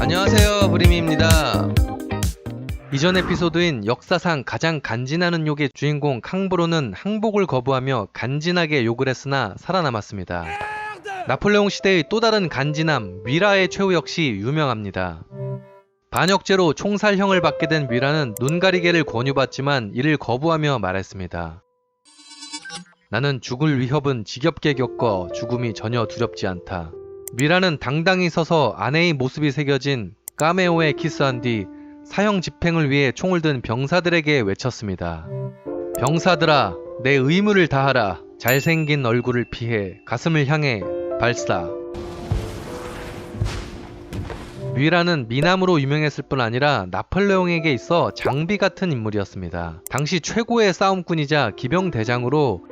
안녕하세요 브리미입니다. 이전 에피소드인 역사상 가장 간지나는 욕의 주인공 캉브로는 항복을 거부하며 간지나게 욕을 했으나 살아남았습니다. 나폴레옹 시대의 또 다른 간지남 위라의 최후 역시 유명합니다. 반역죄로 총살형을 받게 된 위라는 눈 가리개를 권유받지만 이를 거부하며 말했습니다 나는 죽을 위협은 지겹게 겪어 죽음이 전혀 두렵지 않다 미라는 당당히 서서 아내의 모습이 새겨진 까메오에 키스한 뒤 사형 집행을 위해 총을 든 병사들에게 외쳤습니다. 병사들아, 내 의무를 다하라. 잘생긴 얼굴을 피해 가슴을 향해 발사. 미라는 미남으로 유명했을 뿐 아니라 나폴레옹에게 있어 장비 같은 인물이었습니다. 당시 최고의 싸움꾼이자 기병대장으로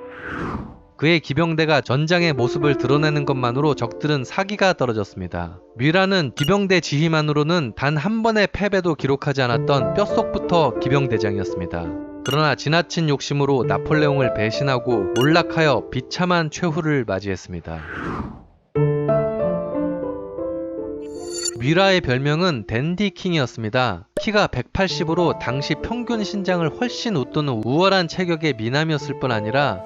그의 기병대가 전장의 모습을 드러내는 것만으로 적들은 사기가 떨어졌습니다. 뮤라는 기병대 지휘만으로는 단 한 번의 패배도 기록하지 않았던 뼛속부터 기병대장이었습니다. 그러나 지나친 욕심으로 나폴레옹을 배신하고 몰락하여 비참한 최후를 맞이했습니다. 뮤라의 별명은 댄디킹이었습니다. 키가 180으로 당시 평균 신장을 훨씬 웃도는 우월한 체격의 미남이었을 뿐 아니라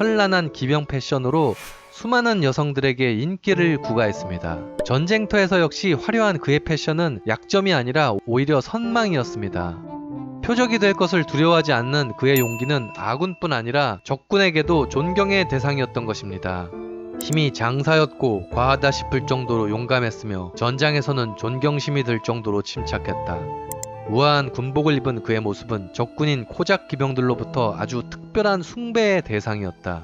현란한 기병 패션으로 수많은 여성들에게 인기를 구가했습니다. 전쟁터에서 역시 화려한 그의 패션은 약점이 아니라 오히려 선망이었습니다. 표적이 될 것을 두려워하지 않는 그의 용기는 아군뿐 아니라 적군에게도 존경의 대상이었던 것입니다. 힘이 장사였고 과하다 싶을 정도로 용감했으며 전장에서는 존경심이 들 정도로 침착했다. 우아한 군복을 입은 그의 모습은 적군인 코작 기병들로부터 아주 특별한 숭배의 대상이었다.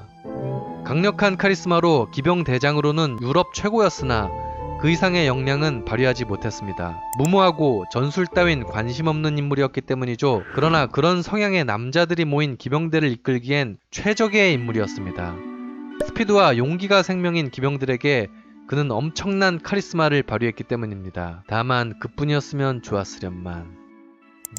강력한 카리스마로 기병 대장으로는 유럽 최고였으나 그 이상의 역량은 발휘하지 못했습니다. 무모하고 전술 따윈 관심 없는 인물이었기 때문이죠. 그러나 그런 성향의 남자들이 모인 기병대를 이끌기엔 최적의 인물이었습니다. 스피드와 용기가 생명인 기병들에게 그는 엄청난 카리스마를 발휘했기 때문입니다. 다만 그뿐이었으면 좋았으련만.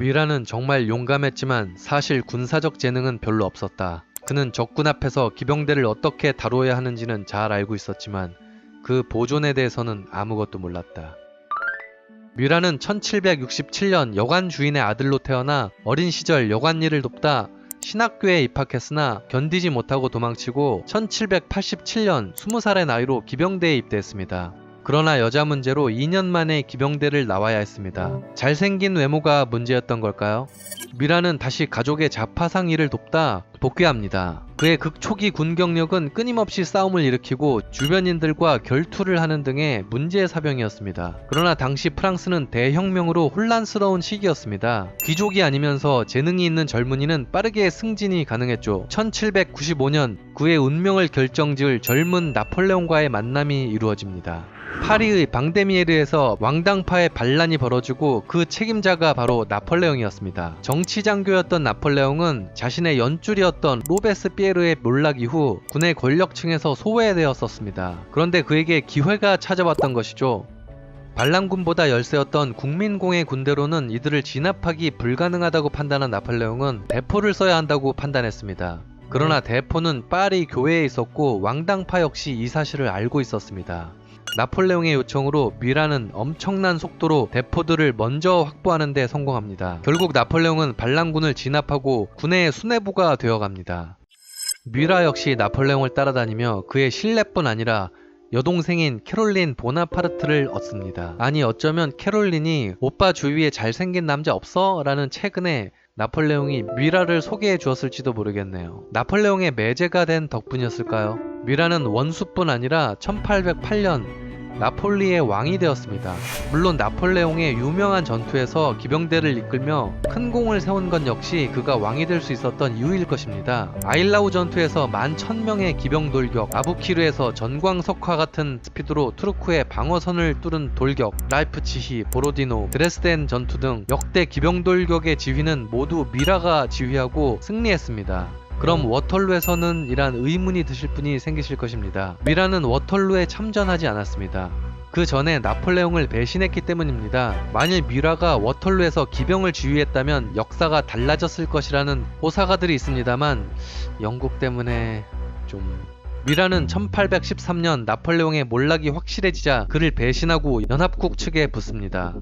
미라는 정말 용감했지만 사실 군사적 재능은 별로 없었다. 그는 적군 앞에서 기병대를 어떻게 다뤄야 하는지는 잘 알고 있었지만 그 보존에 대해서는 아무것도 몰랐다. 뮤라는 1767년 여관 주인의 아들로 태어나 어린 시절 여관 일을 돕다 신학교에 입학했으나 견디지 못하고 도망치고 1787년 20살의 나이로 기병대에 입대했습니다. 그러나 여자 문제로 2년 만에 기병대를 나와야 했습니다. 잘생긴 외모가 문제였던 걸까요? 미라는 다시 가족의 자파상 일을 돕다 복귀합니다. 그의 극초기 군 경력은 끊임없이 싸움을 일으키고 주변인들과 결투를 하는 등의 문제 사병이었습니다. 그러나 당시 프랑스는 대혁명으로 혼란스러운 시기였습니다. 귀족이 아니면서 재능이 있는 젊은이는 빠르게 승진이 가능했죠. 1795년 그의 운명을 결정지을 젊은 나폴레옹과의 만남이 이루어집니다. 파리의 방데미에르에서 왕당파의 반란이 벌어지고 그 책임자가 바로 나폴레옹이었습니다. 정치장교였던 나폴레옹은 자신의 연줄이었던 로베스피에르의 몰락 이후 군의 권력층에서 소외되었었습니다. 그런데 그에게 기회가 찾아왔던 것이죠. 반란군보다 열세였던 국민공의 군대로는 이들을 진압하기 불가능하다고 판단한 나폴레옹은 대포를 써야 한다고 판단했습니다. 그러나 대포는 파리 교회에 있었고 왕당파 역시 이 사실을 알고 있었습니다. 나폴레옹의 요청으로 미라는 엄청난 속도로 대포들을 먼저 확보하는 데 성공합니다. 결국 나폴레옹은 반란군을 진압하고 군의 수뇌부가 되어갑니다. 미라 역시 나폴레옹을 따라다니며 그의 신뢰뿐 아니라 여동생인 캐롤린 보나파르트를 얻습니다. 아니 어쩌면 캐롤린이 오빠 주위에 잘생긴 남자 없어? 라는 최근에 나폴레옹이 미라를 소개해 주었을지도 모르겠네요. 나폴레옹의 매제가 된 덕분이었을까요? 미라는 원수뿐 아니라 1808년 나폴리의 왕이 되었습니다. 물론 나폴레옹의 유명한 전투에서 기병대를 이끌며 큰 공을 세운 건 역시 그가 왕이 될 수 있었던 이유일 것입니다. 아일라우 전투에서 만 천명의 기병 돌격, 아부키르에서 전광석화 같은 스피드로 투르크의 방어선을 뚫은 돌격, 라이프치히, 보로디노, 드레스덴 전투 등 역대 기병 돌격의 지휘는 모두 미라가 지휘하고 승리했습니다. 그럼 워털루에서는 이란 의문이 드실 분이 생기실 것입니다. 미라는 워털루에 참전하지 않았습니다. 그 전에 나폴레옹을 배신했기 때문입니다. 만일 미라가 워털루에서 기병을 지휘했다면 역사가 달라졌을 것이라는 호사가들이 있습니다만 영국 때문에 좀 미라는 1813년 나폴레옹의 몰락이 확실해지자 그를 배신하고 연합국 측에 붙습니다.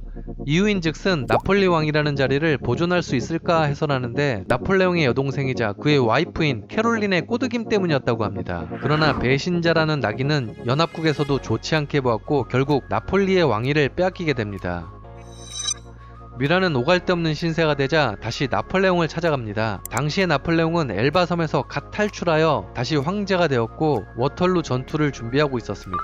이유인즉슨 나폴리 왕이라는 자리를 보존할 수 있을까 해서라는데 나폴레옹의 여동생이자 그의 와이프인 캐롤린의 꼬드김 때문이었다고 합니다. 그러나 배신자라는 낙인은 연합국에서도 좋지 않게 보았고 결국 나폴리의 왕위를 빼앗기게 됩니다. 미라는 오갈 데 없는 신세가 되자 다시 나폴레옹을 찾아갑니다. 당시의 나폴레옹은 엘바 섬에서 갓 탈출하여 다시 황제가 되었고 워털루 전투를 준비하고 있었습니다.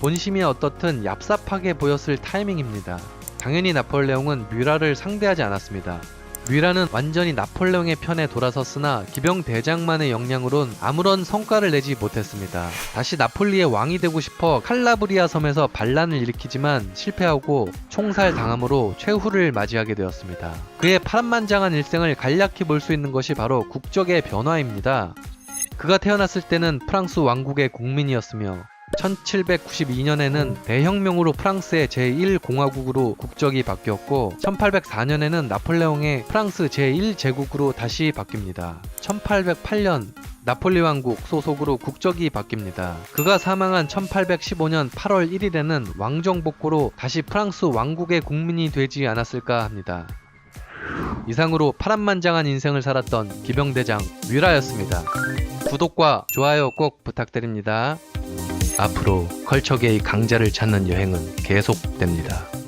본심이 어떻든 얍삽하게 보였을 타이밍입니다. 당연히 나폴레옹은 뮤라를 상대하지 않았습니다. 뮤라는 완전히 나폴레옹의 편에 돌아섰으나 기병 대장만의 역량으론 아무런 성과를 내지 못했습니다. 다시 나폴리의 왕이 되고 싶어 칼라브리아 섬에서 반란을 일으키지만 실패하고 총살 당함으로 최후를 맞이하게 되었습니다. 그의 파란만장한 일생을 간략히 볼 수 있는 것이 바로 국적의 변화입니다. 그가 태어났을 때는 프랑스 왕국의 국민이었으며 1792년에는 대혁명으로 프랑스의 제1공화국으로 국적이 바뀌었고 1804년에는 나폴레옹의 프랑스 제1제국으로 다시 바뀝니다. 1808년 나폴리 왕국 소속으로 국적이 바뀝니다. 그가 사망한 1815년 8월 1일에는 왕정복고로 다시 프랑스 왕국의 국민이 되지 않았을까 합니다. 이상으로 파란만장한 인생을 살았던 기병대장 뮤라였습니다. 구독과 좋아요 꼭 부탁드립니다. 앞으로 컬처계의 강자를 찾는 여행은 계속됩니다.